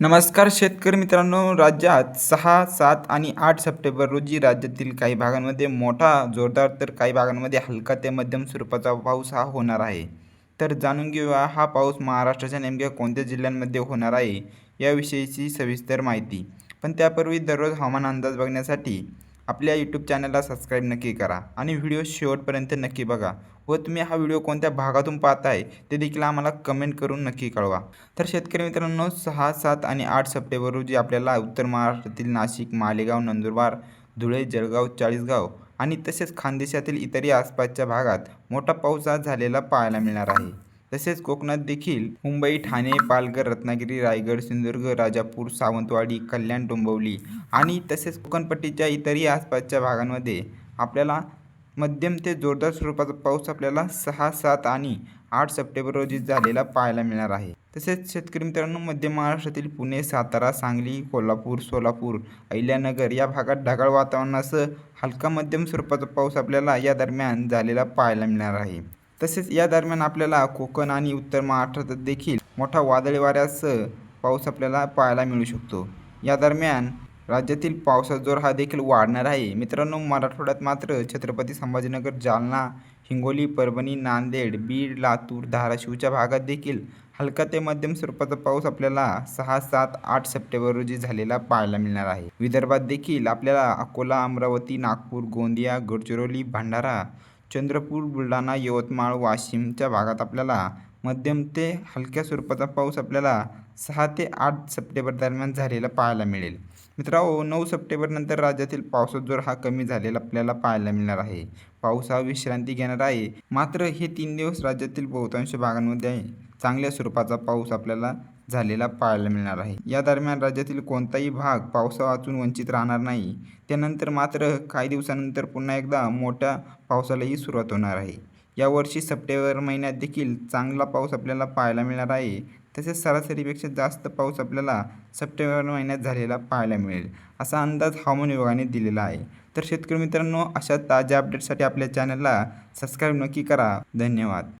नमस्कार शेतकरी मित्रांनो राज्यात सहा सात आणि आठ सप्टेंबर रोजी राज्यातील काही भागांमध्ये मोठा जोरदार तर काही भागांमध्ये हलका ते मध्यम स्वरूपाचा पाऊस हा होणार आहे. तर जाणून घेऊया हा पाऊस महाराष्ट्राच्या नेमक्या कोणत्या जिल्ह्यांमध्ये होणार आहे याविषयीची सविस्तर माहिती. पण त्यापूर्वी दररोज हवामान अंदाज बघण्यासाठी आपल्या यूट्यूब चॅनलला सबस्क्राईब नक्की करा आणि व्हिडिओ शेवटपर्यंत नक्की बघा व तुम्ही हा व्हिडिओ कोणत्या भागातून पाहत आहे ते देखील आम्हाला कमेंट करून नक्की कळवा. तर शेतकरी मित्रांनो सहा सात आणि आठ सप्टेंबर रोजी आपल्याला उत्तर महाराष्ट्रातील नाशिक मालेगाव नंदुरबार धुळे जळगाव चाळीसगाव आणि तसेच खानदेशातील इतरही आसपासच्या भागात मोठा पाऊस झालेला पाहायला मिळणार आहे. तसेच कोकणात देखील मुंबई ठाणे पालघर रत्नागिरी रायगड सिंधुदुर्ग राजापूर सावंतवाडी कल्याण डोंबवली आणि तसेच कोकणपट्टीच्या इतरही आसपासच्या भागांमध्ये आपल्याला मध्यम ते जोरदार स्वरूपाचा पाऊस आपल्याला सहा सात आणि आठ सप्टेंबर रोजी झालेला पाहायला मिळणार आहे. तसेच शेतकरी मित्रांनो मध्य महाराष्ट्रातील पुणे सातारा सांगली कोल्हापूर सोलापूर अहिल्यानगर या भागात ढगाळ वातावरणासह हलका मध्यम स्वरूपाचा पाऊस आपल्याला या दरम्यान झालेला पाहायला मिळणार आहे. तसेच या दरम्यान आपल्याला कोकण आणि उत्तर महाराष्ट्रात देखील मोठा वादळी वाऱ्यासह पाऊस आपल्याला पाहायला मिळू शकतो. या दरम्यान राज्यातील पावसाचा जोर हा देखील वाढणार आहे. मित्रांनो मराठवाड्यात मात्र छत्रपती संभाजीनगर जालना हिंगोली परभणी नांदेड बीड लातूर धाराशिवच्या भागात देखील हलका ते मध्यम स्वरूपाचा पाऊस आपल्याला सहा सात आठ सप्टेंबर रोजी झालेला पाहायला मिळणार आहे. विदर्भात देखील आपल्याला अकोला अमरावती नागपूर गोंदिया गडचिरोली भंडारा चंद्रपूर बुलढाणा यवतमाळ वाशिमच्या भागात आपल्याला मध्यम ते हलक्या स्वरूपाचा पाऊस आपल्याला सहा ते आठ सप्टेंबर दरम्यान झालेला पाहायला मिळेल. मित्रांनो नऊ सप्टेंबरनंतर राज्यातील पावसाचा जोर हा कमी झालेला आपल्याला पाहायला मिळणार आहे. पाऊस हा विश्रांती घेणार आहे. मात्र हे तीन दिवस राज्यातील बहुतांश भागांमध्ये चांगल्या स्वरूपाचा पाऊस आपल्याला झालेला पाहायला मिळणार आहे. या दरम्यान राज्यातील कोणताही भाग पावसावाचून वंचित राहणार नाही. त्यानंतर मात्र काही दिवसानंतर पुन्हा एकदा मोठ्या पावसालाही सुरुवात होणार आहे. यावर्षी सप्टेंबर महिन्यात देखील चांगला पाऊस आपल्याला पाहायला मिळणार आहे. तसेच सरासरीपेक्षा जास्त पाऊस आपल्याला सप्टेंबर महिन्यात झालेला पाहायला मिळेल असा अंदाज हवामान विभागाने दिलेला आहे. तर शेतकरी मित्रांनो अशा ताज्या अपडेटसाठी आपल्या चॅनलला सबस्क्राईब नक्की करा. धन्यवाद.